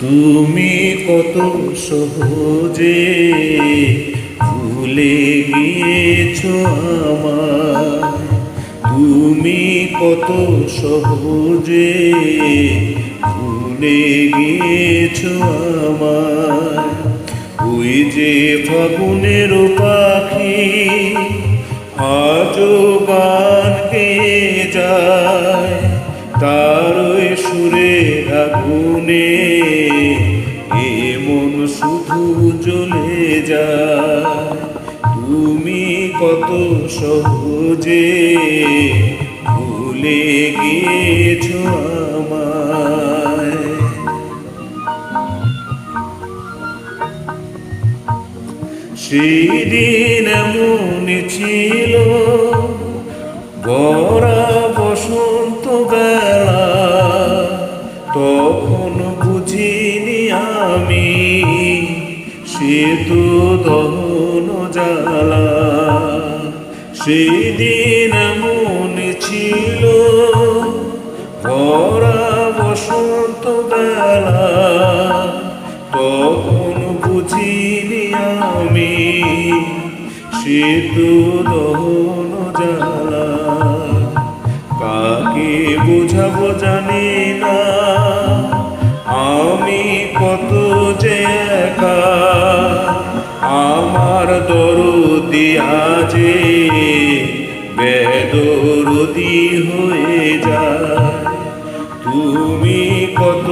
তুমি কত সহজে ভুলে গিয়েছ আমার তুমি কত সহজে ভুলে গিয়েছ আমার ওই যে ফাগুনের পাখি, আজও গান যায়। তার সুরের আগুনে কত সহজে ভুলে গিয়েছ সেদিন এমন ছিল গড়া বসন্ত বেলা, তখন বুঝিনি আমি, সে তো জ্বালা সেদিন এমন ছিল। গড়া বসন্ত বেলা, তখন বুঝিনি আমি সে তো দহন জ্বালা। কাকে বোঝাবো জানি না, আমি কত যে একা। যায় তুমি কত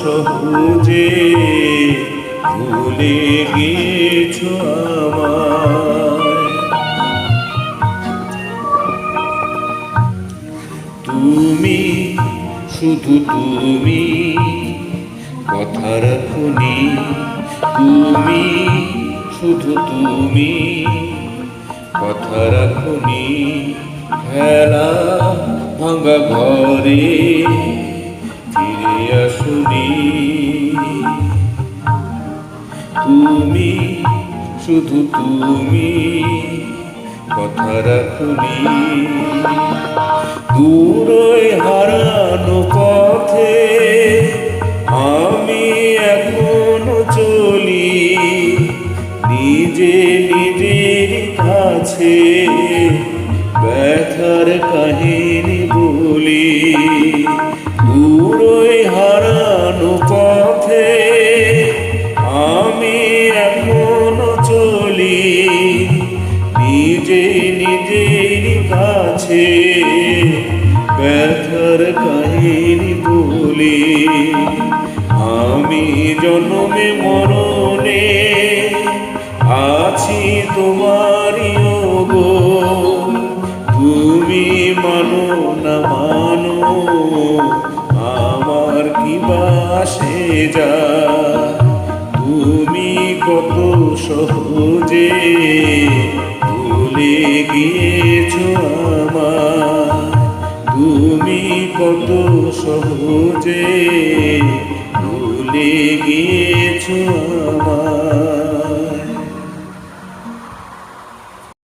সহজে ভুলে আমায়। তুমি, শুধু তুমি, কথা রাখুনি তুমি, শুধু তুমি, কথা রাখুনি খেলা ঘরে ফিরে আসুনি তুমি, শুধু তুমি কথা রাখুনি। দূরে হারানো পথে আমি এখনও চলি। নিজে নিজের কাছে ব্যথার কাহিনী বলি দূরে হারানো পথে আমি এখনও চলি, নিজে নিজের কাছে ব্যথার কাহিনী বলি। আমি জন্মে মরণে আছি তোমারই গো বাসে যা। তুমি কত সহজে ভুলে গিয়েছো তুমি কত সহজে ভুলে গিয়েছো আমার